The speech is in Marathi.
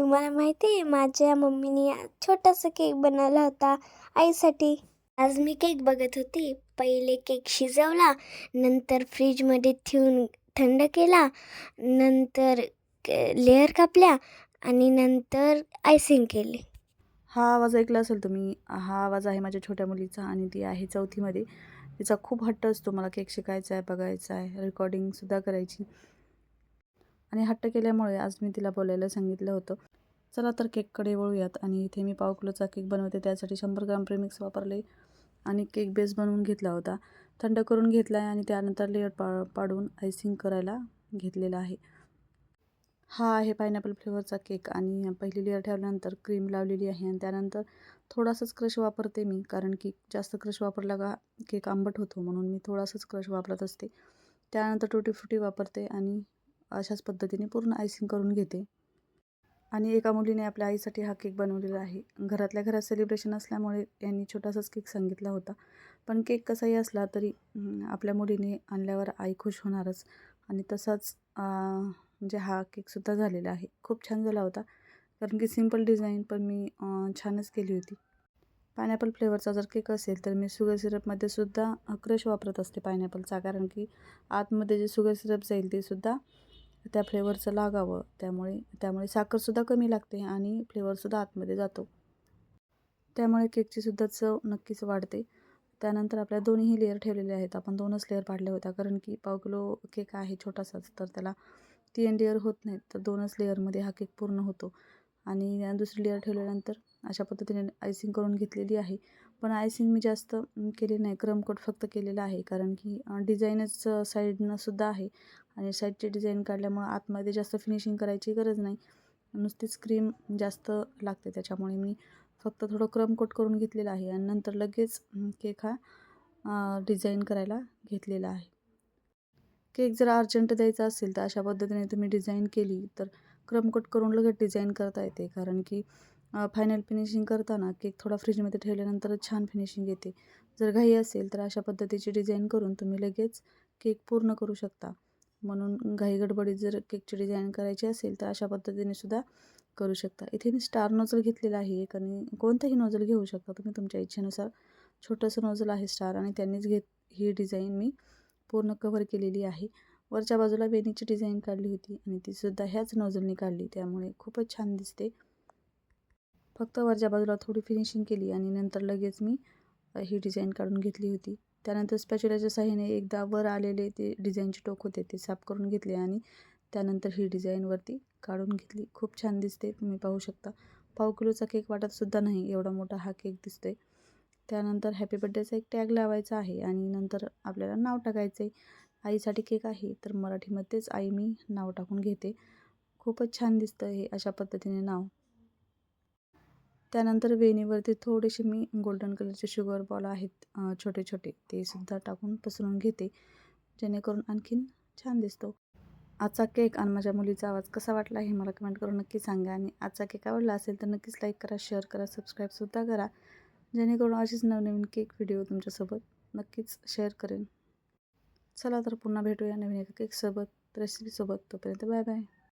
तुम्हाला माहिती आहे माझ्या मम्मीने छोटासा केक बनवला होता आईसाठी. आज मी केक बघत होती. पहिले केक शिजवला नंतर फ्रीजमध्ये ठेवून थंड केला नंतर लेअर कापल्या आणि नंतर आयसिंग केली. हा आवाज ऐकला असेल तुम्ही. हा आवाज आहे माझ्या छोट्या मुलीचा आणि ती आहे चौथीमध्ये. तिचा खूप हट्ट असतो मला केक शिकायचा आहे बघायचा आहे रेकॉर्डिंगसुद्धा करायची. आणि हट्ट केल्यामुळे आज मी तिला बोलायला सांगितलं होतं. चला तर केककडे वळूयात. आणि इथे मी पाव किलोचा केक बनवते. त्यासाठी शंभर ग्राम प्रेमिक्स वापरले आणि केक बेस बनवून घेतला होता. थंड करून घेतला आहे आणि त्यानंतर लेअर पा पाडून आयसिंग करायला घेतलेला आहे. हा आहे पायनॅपल फ्लेवरचा केक. आणि पहिली लेअर ठेवल्यानंतर क्रीम लावलेली आहे. आणि त्यानंतर थोडासाच क्रश वापरते मी कारण की जास्त क्रश वापरला का केक आंबट होतो म्हणून मी थोडासाच क्रश वापरत असते. त्यानंतर टुटी फ्रुटी वापरते आणि अशाच पद्धतीने पूर्ण आयसिंग करून घेते. आणि एका मुलीने आपल्या आईसाठी हा केक बनवलेला आहे. घरातल्या घरात सेलिब्रेशन असल्यामुळे यांनी छोटासाच केक सांगितला होता. पण केक कसाही असला तरी आपल्या मुलीने आणल्यावर आई खुश होणारच. आणि तसाच म्हणजे हा केकसुद्धा झालेला आहे. खूप छान झाला होता. कारण की सिंपल डिझाईन पण मी छानच केली होती. पायनॅपल फ्लेवरचा जर केक असेल तर मी शुगर सिरपमध्ये सुद्धा क्रश वापरत असते पायनॅपलचा कारण की आतमध्ये जे शुगर सिरप जाईल ते सुद्धा त्या फ्लेवरचं लागावं. त्यामुळे त्यामुळे साखरसुद्धा कमी लागते आणि फ्लेवरसुद्धा आतमध्ये जातो. त्यामुळे केकचीसुद्धा चव नक्कीच वाढते. त्यानंतर आपल्या दोन्हीही लेअर ठेवलेले आहेत. आपण दोनच लेअर पाडल्या होत्या. कारण की पाव किलो केक आहे छोटासाच तर त्याला तीन लेअर होत नाहीत. तर दोनच लेअरमध्ये हा केक पूर्ण होतो. आणि दुसरी लेअर ठेवल्यानंतर अशा पद्धतीने आयसिंग करून घेतलेली आहे. पण आयसिंग मी जास्त केली नाही. क्रमकोट फक्त केलेलं आहे. कारण की डिझाईनच साईडनंसुद्धा आहे. आणि साईडची डिझाईन काढल्यामुळं आतमध्ये जास्त फिनिशिंग करायची गरज नाही. नुसतीच क्रीम जास्त लागते त्याच्यामुळे मी फक्त थोडं क्रमकोट करून घेतलेलं आहे आणि नंतर लगेच केक हा डिझाईन करायला घेतलेला आहे. केक जर अर्जंट द्यायचा असेल तर अशा पद्धतीने तुम्ही डिझाईन केली तर क्रमकोट करून लगेच डिझाईन करता येते. कारण की फायनल फिनिशिंग करताना केक थोडा फ्रीजमध्ये ठेवल्यानंतरच छान फिनिशिंग येते. जर घाई असेल तर अशा पद्धतीची डिझाईन करून तुम्ही लगेच केक पूर्ण करू शकता. म्हणून घाई गडबडीत जर केकची डिझाईन करायची असेल तर अशा पद्धतीने सुद्धा करू शकता. इथे मी स्टार नोजल घेतलेला आहे एक आणि कोणताही नोजल घेऊ शकता तुम्ही. तुमच्या इच्छेनुसार छोटंसं नोजल आहे स्टार आणि त्यांनीच घेत ही डिझाईन मी पूर्ण कव्हर केलेली आहे. वरच्या बाजूला वेणीची डिझाईन काढली होती आणि तीसुद्धा ह्याच नोजलनी काढली. त्यामुळे खूपच छान दिसते. फक्त वरच्या बाजूला थोडी फिनिशिंग केली आणि नंतर लगेच मी ही डिझाईन काढून घेतली होती. त्यानंतर स्पॅच्युलाच्या साह्याने एकदा वर आलेले ते डिझाईनचे टोक होते ते साफ करून घेतले आणि त्यानंतर ही डिझाईनवरती काढून घेतली. खूप छान दिसते तुम्ही पाहू शकता. पाव किलोचा केक वाटतसुद्धा नाही एवढा मोठा हा केक दिसतोय. त्यानंतर हॅपी बड्डेचा एक टॅग लावायचा आहे आणि नंतर आपल्याला नाव टाकायचं आहे आईसाठी केक आहे तर मराठीमध्येच आई मी नाव टाकून घेते. खूपच छान दिसतं हे अशा पद्धतीने नाव. त्यानंतर वेणीवरती थोडेसे मी गोल्डन कलरचे शुगर बॉल आहेत छोटे छोटे ते सुद्धा टाकून पसरून घेते जेणेकरून आणखीन छान दिसतो. आजचा केक आणि माझ्या मुलीचा आवाज कसा वाटला हे मला कमेंट करून नक्की सांगा आणि आजचा केक आवडला असेल तर नक्कीच लाईक करा शेअर करा सबस्क्राईबसुद्धा करा जेणेकरून अशीच नवनवीन केक व्हिडिओ तुमच्यासोबत नक्कीच शेअर करेन. चला तर पुन्हा भेटूया नवीन एका केकसोबत रेसिपीसोबत तोपर्यंत बाय बाय